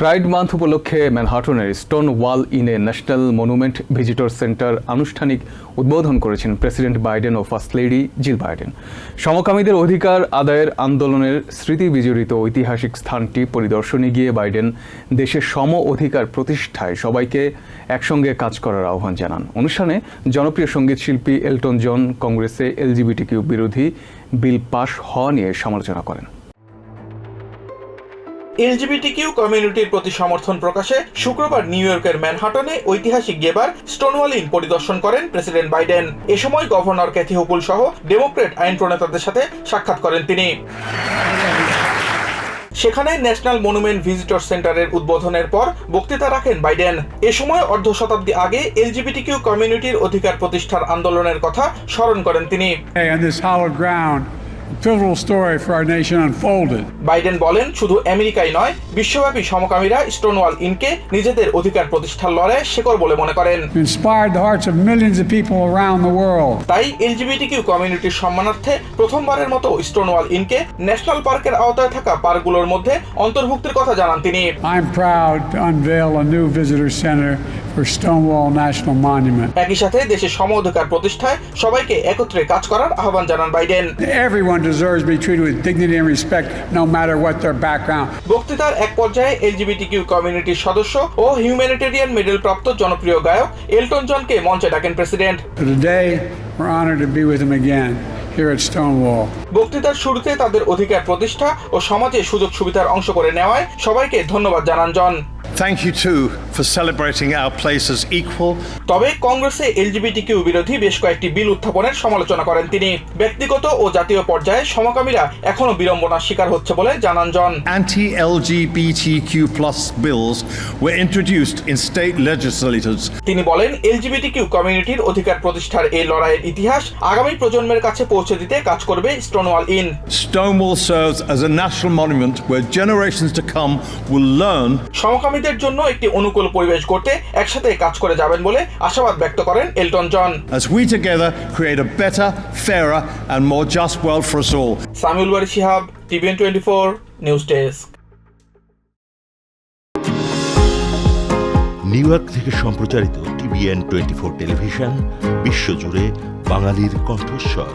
Pride month উপলক্ষে ম্যানহাটনের stone ওয়াল ইনে national monument visitor centre আনুষ্ঠানিক উদ্বোধন করেছেন প্রেসিডেন্ট বাইডেন ও ফার্স্ট লেডি জিল বাইডেন। সমকামীদের অধিকার আদায়ের আন্দোলনের স্মৃতি বিজড়িত ঐতিহাসিক স্থানটি পরিদর্শনে গিয়ে বাইডেন দেশের সম অধিকার প্রতিষ্ঠায় সবাইকে একসঙ্গে কাজ করার আহ্বান জানান। অনুষ্ঠানে জনপ্রিয় সংগীত শিল্পী এলটন জন, কংগ্রেসে এলজিবিটিকিউ বিরোধী বিল পাশ হওয়া নিয়ে সমালোচনা করেন। এলজিবিটিকিউ কমিউনিটির প্রতি সমর্থন প্রকাশে শুক্রবার নিউ ইয়র্কের ম্যানহাটনে ঐতিহাসিক গেবার স্টোনওয়াল ইন পরিদর্শন করেন প্রেসিডেন্ট বাইডেন। এ সময় গভর্নর ক্যাথি হুপুল সহ ডেমোক্রেট আইন প্রণেতাদের সাথে সাক্ষাৎ করেন তিনি। সেখানে ন্যাশনাল মনুমেন্ট ভিজিটর সেন্টারের উদ্বোধনের পর বক্তৃতা রাখেন বাইডেন। এ সময় অর্ধ শতাব্দী আগে এলজিবিটিকিউ কমিউনিটির অধিকার প্রতিষ্ঠার আন্দোলনের কথা স্মরণ করেন তিনি। বাইডেন বলেন শুধু আমেরিকাই নয় বিশ্বব্যাপী সমকামীরা স্টোনওয়াল ইনকে নিজেদের অধিকার প্রতিষ্ঠার লড়াই শেকড় বলে মনে করেন। It inspired the hearts of millions of people around the world. তাই এলজিবিটিকিউ কমিউনিটির সম্মানার্থে প্রথমবারের মতো স্টোনওয়াল ইনকে ন্যাশনাল পার্কের আওতায় থাকা পার্কগুলোর মধ্যে অন্তর্ভুক্তির কথা জানান তিনি। I'm proud to unveil a new visitor center একই সাথে দেশে সম প্রতিষ্ঠায় সবাইকে একত্রে কাজ করার আহ্বান জানান Biden. Everyone deserves be treated with dignity and respect no matter what their background বক্তৃতার এক পর্যায়ে এলজিবিটিকিউ কমিউনিটির সদস্য ও হিউম্যানিটেরিয়ান মেডেল প্রাপ্ত জনপ্রিয় গায়ক এলটন জনকে মঞ্চে ডাকেন president today I honoured to be with him here at Stonewall. বক্তৃতার শুরুতে তাদের অধিকার প্রতিষ্ঠা ও সমাজে সুযোগ সুবিধার অংশ করে নেওয়ায় সবাইকে ধন্যবাদ জানান জন। Thank you too for celebrating our place as equal. তবে কংগ্রেসে এলজিবিটি কিউ বিরোধী বেশ কয়েকটি বিল উত্থাপনের সমালোচনা করেন তিনি। ব্যক্তিগত ও জাতীয় পর্যায়ে সমকামীরা এখনও বিড়ম্বনার শিকার হচ্ছে বলে জানান জন। Anti LGBTQ plus bills were introduced in state legislatures তিনি বলেন এলজিবিটি কিউ কমিউনিটির অধিকার প্রতিষ্ঠার এই লড়াইয়ের ইতিহাস আগামী প্রজন্মের কাছে পৌঁছে দিতে কাজ করবে Stonewall inn Stonewall serves as a national monument where generations to come will learn সমকামীদের জন্য একটি অনুকূল পরিবেশ গড়তে একসাথে কাজ করে যাবেন বলে আশাবাদ ব্যক্ত করেন Elton John as we together create a better, fairer, and more just world for us all. Samiul Bari Shihab TVN twenty four news desk. New York থেকে সম্প্রচারিত টিভিএন টোয়েন্টি ফোর টেলিভিশন বিশ্বজুড়ে বাঙালির কণ্ঠস্বর।